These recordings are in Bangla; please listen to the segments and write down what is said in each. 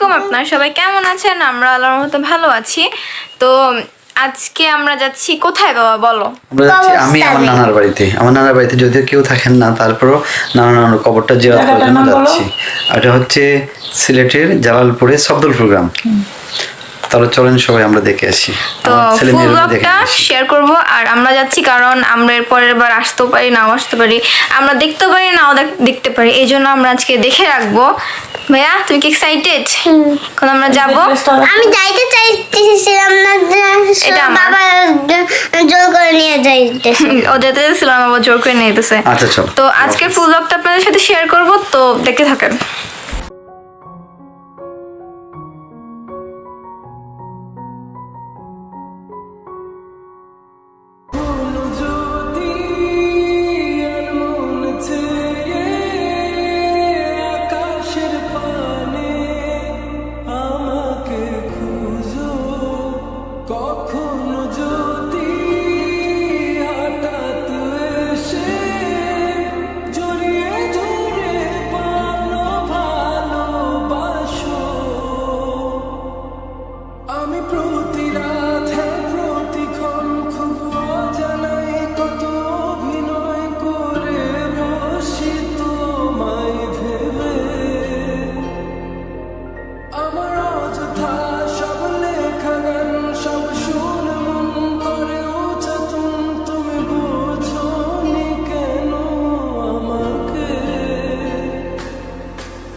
আলাইকুম আপনারা সবাই কেমন আছেন? আমরা আল্লাহর মতো ভালো আছি। তো আজকে আমরা যাচ্ছি কোথায় বাবা বলো? আমরা যাচ্ছি আমি আমার নানার বাড়িতে। আমার নানার বাড়িতে যদিও কেউ থাকেন না তারপরও নানা নানার কবরটা জিয়ারত করার জন্য যাচ্ছি। আর এটা হচ্ছে সিলেটের জালালপুরে সবদুলপুর গ্রাম। তাহলে চলেন সবাই আমরা দেখে আসি। তো ফুল ব্লগটা শেয়ার করব আর আমরা যাচ্ছি কারণ আমরা এর পরের বার আসতেও পারি নাও আসতে পারি। আমরা দেখতে পারি নাও দেখতে পারি। এই জন্য আমরা আজকে দেখে রাখব। ভাইয়া তুমি কি এক্সাইটেড এখন আমরা যাব। আমি যাইতে চাইতেছিলাম না এটা বাবা জোর করে নিয়ে যাইতেছে। ও যেতে আবার জোর করে নিয়ে যেতেছে আচ্ছা চল। তো আজকের ফুল ব্লগটা আপনাদের সাথে শেয়ার করব তো দেখতে থাকেন।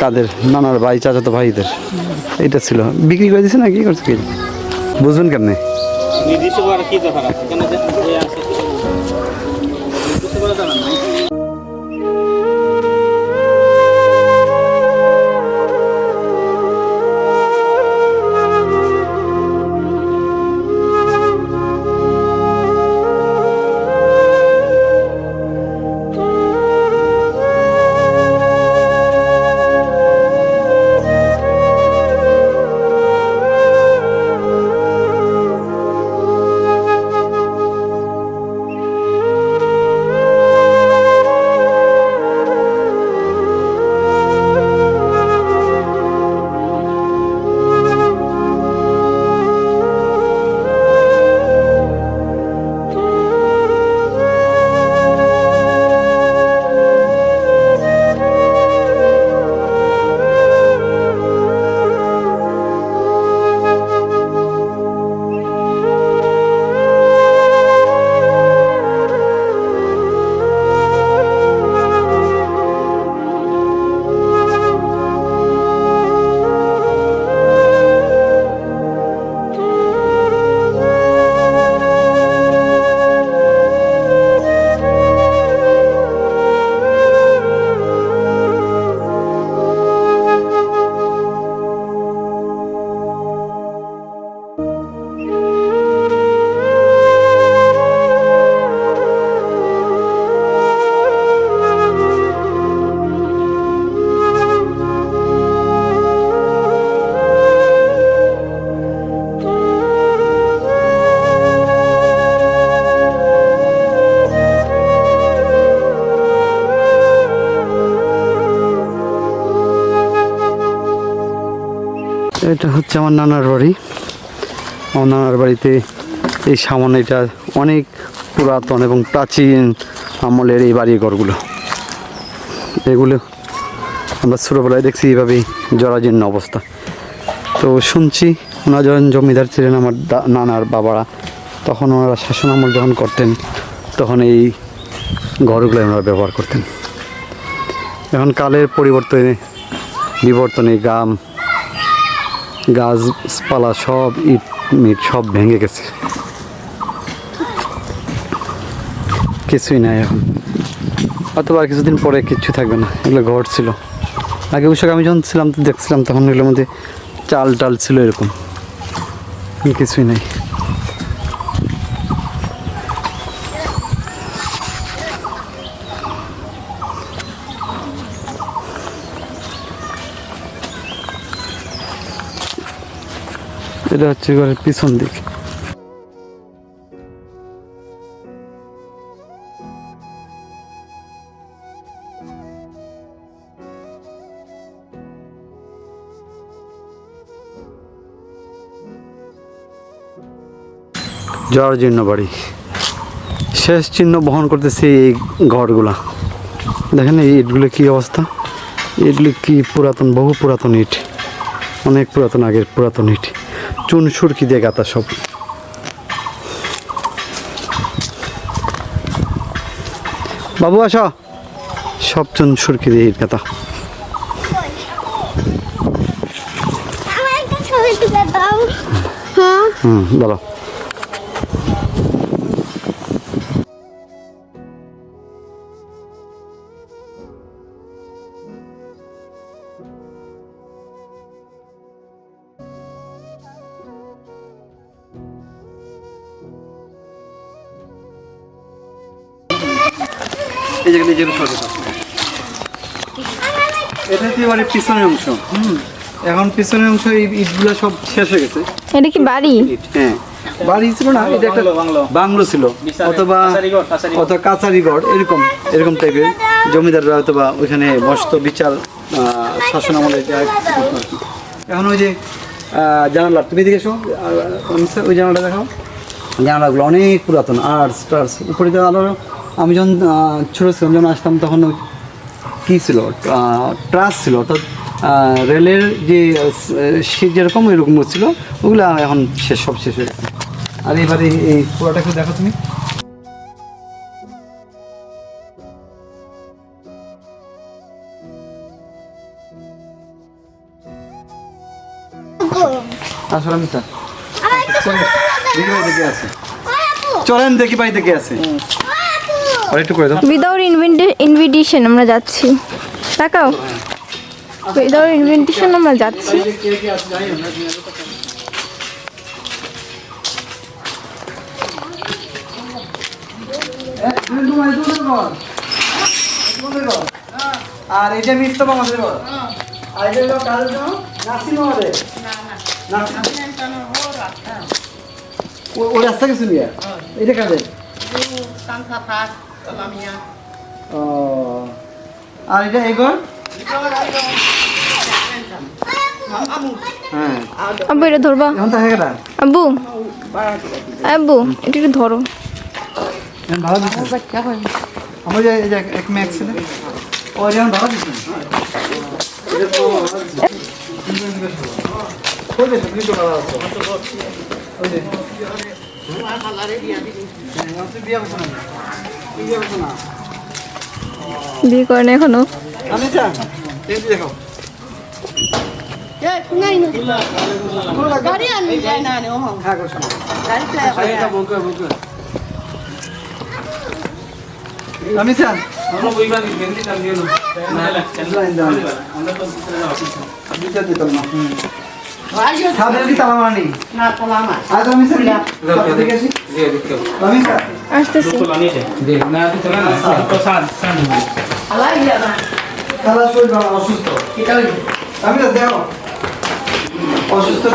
কাদের? নানার ভাই, চাচাতো ভাইদের। এটা ছিল। বিক্রি করে দিছে না কি করছে কি? বুঝবেন কেমনে? নির্দিষ্ট কি হচ্ছে আমার নানার বাড়ি। আমার নানার বাড়িতে এই সামনে এটা অনেক পুরাতন এবং প্রাচীন আমলের এই বাড়ি ঘরগুলো এগুলো আমরা ছোটোবেলায় দেখছি এইভাবেই জরাজীর্ণ অবস্থা। তো শুনছি ওনারা যখন জমিদার ছিলেন আমার নানার বাবারা, তখন ওনারা শাসন আমল যখন করতেন, তখন এই ঘরগুলো ওনারা ব্যবহার করতেন। এখন কালের পরিবর্তনে বিবর্তনে গ্রাম গাছপালা সব ইট, মিট সব ভেঙে গেছে। কিছুই নাই এখন। অথবা আর কিছুদিন পরে কিচ্ছু থাকবে না, এগুলো ঘর ছিল। আগে বৈশাখ আমি যখন ছিলাম তো দেখছিলাম, তখন এগুলোর মধ্যে চাল টাল ছিল এরকম। কিছুই নেই। এটা হচ্ছে ঘরের পিছন দিক। জরাজীর্ণ বাড়ি শেষ চিহ্ন বহন করতেছে এই ঘরগুলা। দেখেন এই ইটগুলো কি অবস্থা? ইটগুলি কি পুরাতন, বহু পুরাতন ইট। অনেক পুরাতন আগের পুরাতন ইট। চুন সুরকি দিয়ে গাতা সব। বাবু আস। সব চুন সুরকি দিয়ে গাঁথা হুম বলো। এই জায়গাটা যেগুলো সরে এটা হচ্ছে এবারে পিছনের অংশ। হুম। এখন পিছনের অংশ ইটগুলো সব শেষ হয়ে গেছে। এটা কি বাড়ি? হ্যাঁ। বাড়ি ছিল না এটা একটা বাংলো, ছিল। অথবা। অথবা কাছারিগড় এরকম এরকম টাইপের জমিদাররা অথবা ওইখানে বসত বিচার আহ, শাসন আমলে এখন ওই যে আহ, জানালা তুমি দেখে এসো। ওই জানালাটা দেখাও। জানালাগুলো অনেক পুরাতন আর্টস টার্স উপরে আরও আমি যখন ছোট ছিলাম যখন আসতাম তখন কী ছিল? ট্রাস ছিল অর্থাৎ রেলের যে শীত যেরকম এরকম ছিল ওগুলো এখন শেষ সব শেষ হয়ে গেছে। আর এবারে এই পুরোটা একটু দেখো তুমি। আসলে আমি চলেন দেখি ভাই দেখে আছে। ওই আপু আর করে দাও। উইদাউট ইনভিটেশন আমরা যাচ্ছি। তাকাও। উইদাউট ইনভিটেশন আমরা যাচ্ছি। আর এটা মিথ্যা আমাদের ঘর। আর এটা হলো কাজের জন্য নার্সিং আমাদের ওই রাস্তা গেছে নিয়ে? এটা কাজের? ও আর এটা এই হ্যাঁ আব্বু এটা ধরবা। হয়ে আব্বু। আব্বু। এটা একটু ধরো ভালো আমার এক ম্যাক্স ও যেমন ভালো দিচ্ছে এটা তো ভালো দিচ্ছে। কই দিছে? কিন্তু ভালো আছে। ওই যে। আমার তো বিয়ে করছে না। তুই বিয়ে করে না এখনও। আমি চা, আসতেছি অসুস্থ।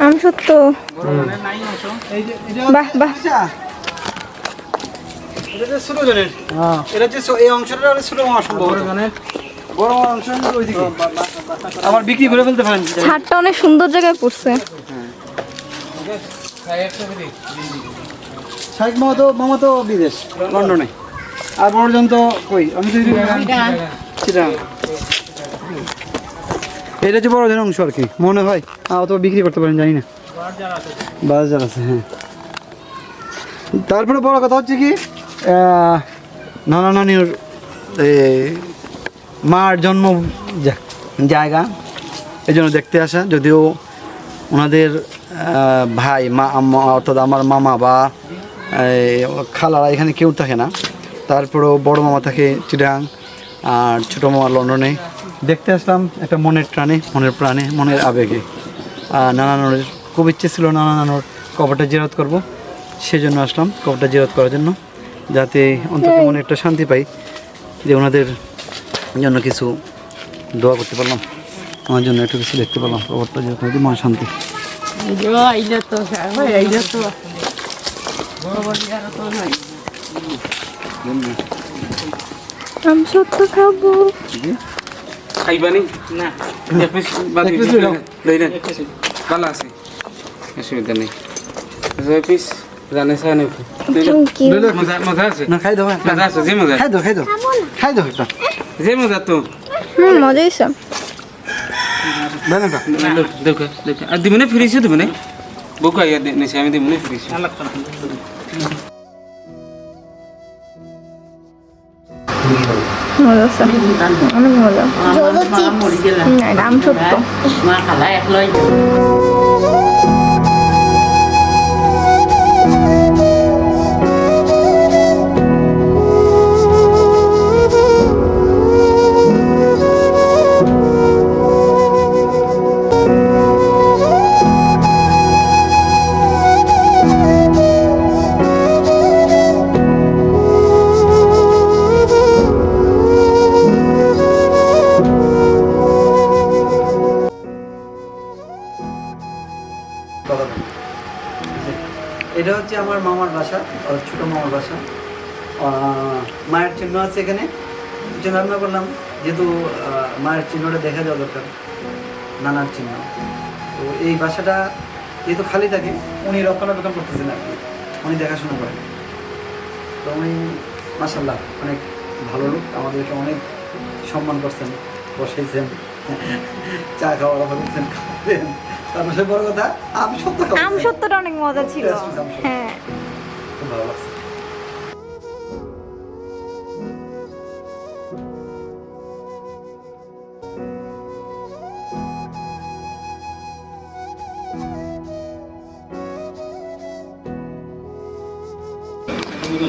আমি সত্য বাহ বাহ এটা যে ছোট জনের। এটা যে এই অংশটা হলে ছোট অসম্ভব বড় অংশ ওইদিকে। আবার বিক্রি করে ফেলতে পারেন। ছাদটা অনেক সুন্দর জায়গায় পড়ছে। শাহেক মামা তো মামা তো বিদেশ লন্ডনে। আর বড়জন তো কই? আমি তো চিটাং এটা হচ্ছে বড়দের অংশ আর কি। মনে হয়। তো বিক্রি করতে পারেন জানি না। বাজার আছে হ্যাঁ। তারপরে বড় কথা হচ্ছে কি? আহ, নানা নানির মার জন্ম জায়গা এই জন্য দেখতে আসা। যদিও ওনাদের ভাই মা অর্থাৎ আমার মামা বা খালারা এখানে কেউ থাকে না। তারপরেও বড় মামা থাকে চিরাং আর ছোটো মামা লন্ডনে। দেখতে আসলাম একটা মনের প্রাণে মনের প্রাণে মনের আবেগে। আর নানা নানুর খুব ইচ্ছে ছিল নানা নানুর কবরটা জেরত করব সেজন্য আসলাম কবরটা জেরত করার জন্য। যাতে অন্তত মনে একটা শান্তি পাই যে ওনাদের জন্য কিছু দোয়া করতে পারলাম। আমার জন্য একটু কিছু দেখতে পারলাম কবরটা যেহেতু হয়তো মন শান্তি। আমি সত্য খাব খাইবানি? না। এক পিস বাদি লই নাও। লই নেন ভালো আছে। অসুবিধা নেই। এক পিস জানে চাই নাকি মজা আছে না খাই দাও মজা আছে যে মজা খাই দাও খাই দাও খাই দাও একটা যে মজা তো হুম মজা হয়েছে দেন দেখো দেখো আর দিবনে ফিরিছে দিবনে বকু নেছে আমি দিবনে ফিরিছে মজা আছে অনেক মজা হুম, এটা আম সত্য এটা চিহ্নটা দেখা যাওয়া দরকার নানার চিহ্ন। তো এই বাসাটা যেহেতু খালি থাকে উনি রক্ষণাবেক্ষণ করতেছেন আর কি উনি দেখাশোনা করেন। তো উনি মাসাল্লাহ অনেক ভালো লোক আমাদেরকে অনেক সম্মান করছেন বসাইছেন চা খাওয়া হচ্ছেন খাওয়াবেন তারপর সে বড় কথা আমি সত্য আম সত্যটা অনেক মজা ছিল। হ্যাঁ। খুব ভালো লাগছে।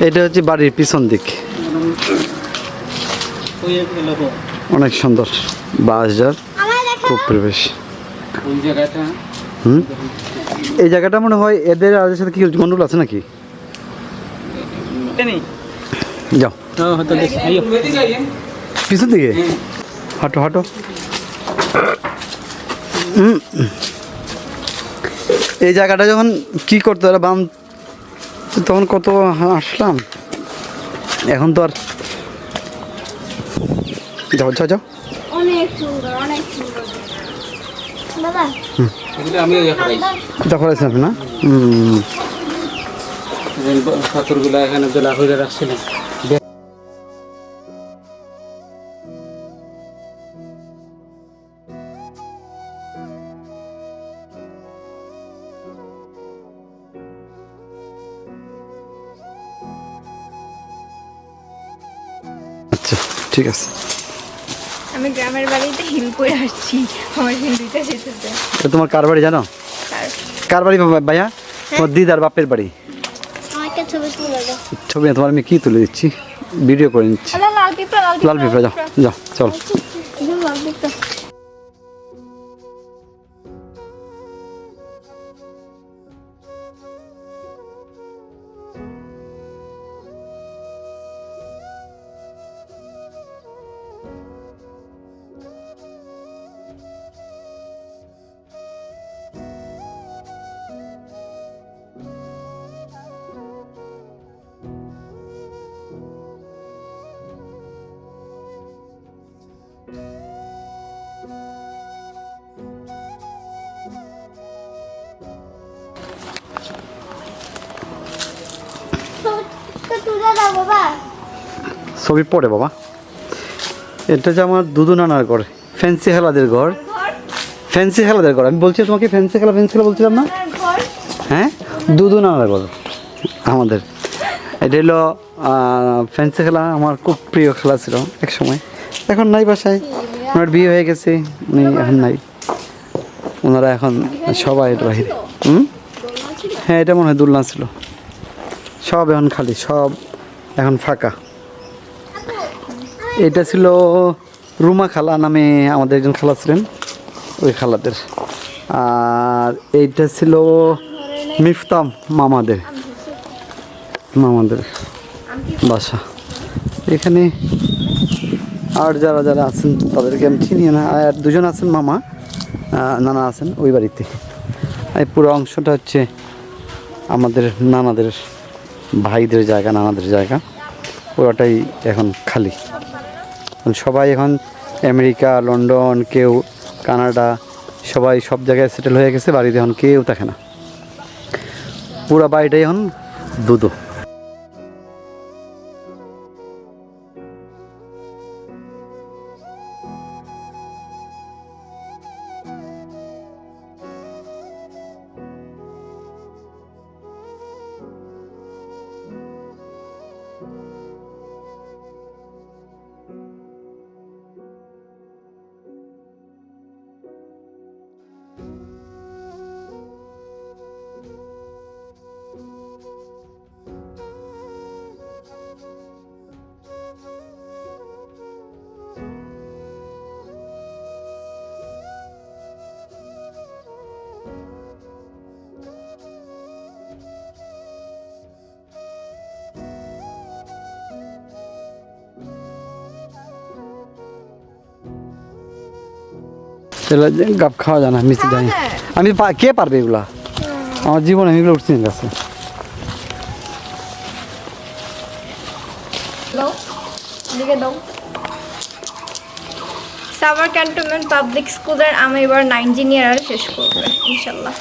এটা হচ্ছে বাড়ির পিছন দিক। অনেক সুন্দর আমার দেখা খুব পরিবেশ। হুম? এই জায়গাটা মনে হয় এদের আর সাথে কি গন্ডল আছে নাকি? যাও। পিছন দিকে? হাঁটো হাঁটো। এই জায়গাটা যখন কি করতো বাম তখন কত আসলাম? এখন তো আর যাও যাও যাও। অনেক এখানে অনেক ঠিক আছে। আমি গ্রামের বাড়িতে হিল করে আসছি। আমার হিন্দিতে যেতেছে এটা তোমার কার বাড়ি জানো? কার? বাড়ি বাবা- ভাইয়া? তোমার দিদার বাপের বাড়ি। আমাকে ছবি তুলে দাও। ছবি তোমার আমি কি তুলে দিচ্ছি? ভিডিও করে নিচ্ছি। লাল পিঁপড়া লাল লাল পিঁপড়া যাও যাও চলো। ছবি পড়ে, বাবা। এটা যে আমার দুদু নানার ঘর, ফ্যান্সি হেলাদের ঘর। ফ্যান্সি হেলাদের ঘর, আমি বলছি তোমাকে ফ্যান্সি খেলা ফ্যান্সি খেলা বলছিলাম না? হ্যাঁ? দুদু নানার ঘর, আমাদের। এটা হলো ফ্যান্সি খেলা, আমার খুব প্রিয় খেলা ছিল এক সময় এখন নাই বাসায়, ওনার বিয়ে হয়ে গেছে, উনি এখন নাই। ওনারা এখন সবাই বাহিরে হুম? হ্যাঁ এটা মনে হয় দোলনা ছিল। সব এখন খালি, সব এখন ফাঁকা। এটা ছিল রুমা খালা নামে আমাদের একজন খালা ছিলেন, ওই খালাদের। আর এইটা ছিল মিফতাম মামাদের মামাদের বাসা। এখানে আর যারা যারা আছেন তাদেরকে আমি চিনি না। আর দুজন আছেন মামা নানা আছেন ওই বাড়িতে। এই পুরো অংশটা হচ্ছে আমাদের নানাদের, ভাইদের জায়গা, নানাদের জায়গা। পুরোটাই এখন খালি। সবাই এখন আমেরিকা, লন্ডন, কেউ কানাডা, সবাই সব জায়গায় সেটেল হয়ে গেছে, বাড়িতে এখন কেউ থাকে না। পুরো বাড়িটাই এখন দুদো তাহলে গাপ খাওয়া যায় না মিষ্টি যাই আমি কে পারবে এগুলা? আমার জীবনে আমি এগুলো উঠছি না গাছে। সাভার ক্যান্টনমেন্ট পাবলিক স্কুলের আমি এবার নাইন ইঞ্জিনিয়ার শেষ করব ইনশাল্লাহ।